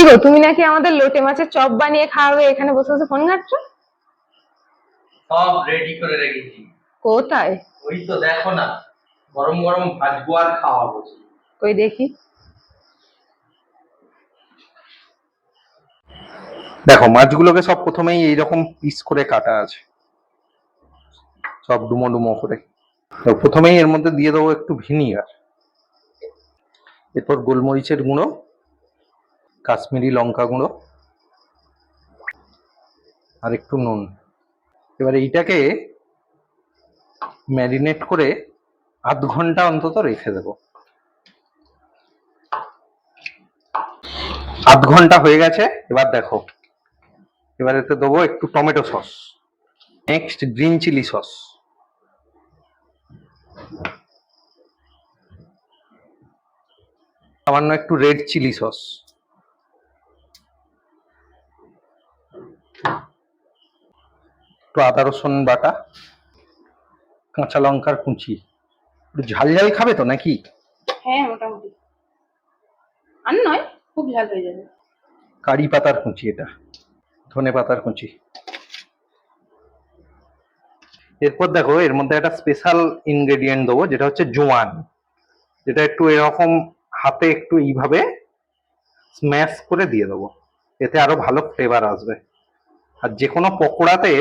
কি গো তুমি নাকি আমাদের লোটে মাছের চপ বানিয়ে খাওয়াবে এখানে বসে বসে ফোন ঘাটছো? সব রেডি করে রেখেছি। কোথায়? ওই তো দেখো না গরম গরম ভাজবো আর খাওয়াবো। কই দেখি। দেখো মাছগুলোকে সব প্রথমেই এইরকম পিস করে কাটা আছে। সব ডুমো ডুমো করে। তো প্রথমেই এর মধ্যে দিয়ে দেবো একটু ভিনিগার। এরপর গোলমরিচের গুঁড়ো। কাশ্মীরি লঙ্কা গুঁড়ো আর একটু নুন। এবার এইটাকে ম্যারিনেট করে আধ ঘণ্টা অন্তত রেখে দেবো। আধ ঘণ্টা হয়ে গেছে, এবার দেখো। এবার এতে দেবো একটু tomato sauce. Next green chilli sauce. সামান্য একটু রেড চিলি সস। একটু আদা রসুন বাটা কাঁচা লঙ্কার কুচি। একটু ঝাল ঝাল খাবে তো নাকি? হ্যাঁ মোটামুটি। আর নয় খুব ঝাল হয়ে যাবে। কারি পাতার কুচি এটা ধনে পাতার কুচি। এরপর দেখো এর মধ্যে একটা স্পেশাল ইনগ্রেডিয়েন্ট দেবো যেটা হচ্ছে জোয়ান। যেটা একটু এরকম হাতে একটু এইভাবে স্ম্যাশ করে দিয়ে দেবো। এতে আরও ভালো ফ্লেভার আসবে। আর যে কোনো পকোড়াতে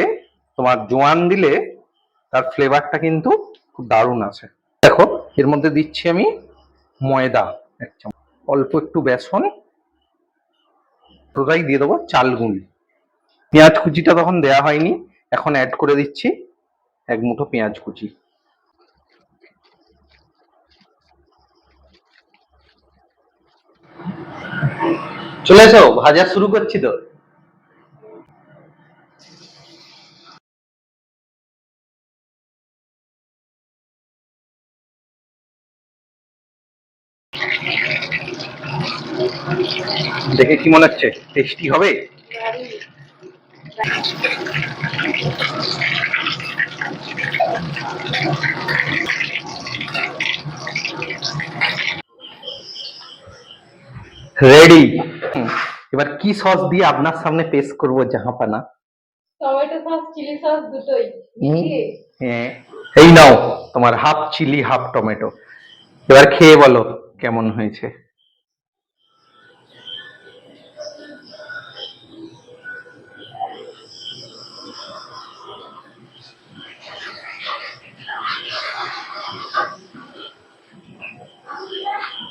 তোমার জোয়ান দিলে তার ফ্লেভারটা কিন্তু খুব দারুণ আছে। দেখো, এর মধ্যে দিচ্ছি আমি ময়দা এক অল্প একটু বেসন পুরোটাই দিয়ে দেবো চাল গুঁড়ি পেঁয়াজ কুচিটা তখন দেয়া হয়নি, এখন অ্যাড করে দিচ্ছি এক মুঠো পেঁয়াজ কুচি। চলে এসো, ভাজা শুরু করছি তো। দেখে কি মনে হচ্ছে? টেস্টি হবে? রেডি এবার কি সস দিয়ে আপনার সামনে পেশ করব জাহাপানা? টমেটো সস চিলি সস দুটোই। হ্যাঁ। এই নাও তোমার হাফ চিলি হাফ টমেটো এবার খেয়ে বলো। কেমন হয়েছে?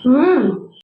হুম।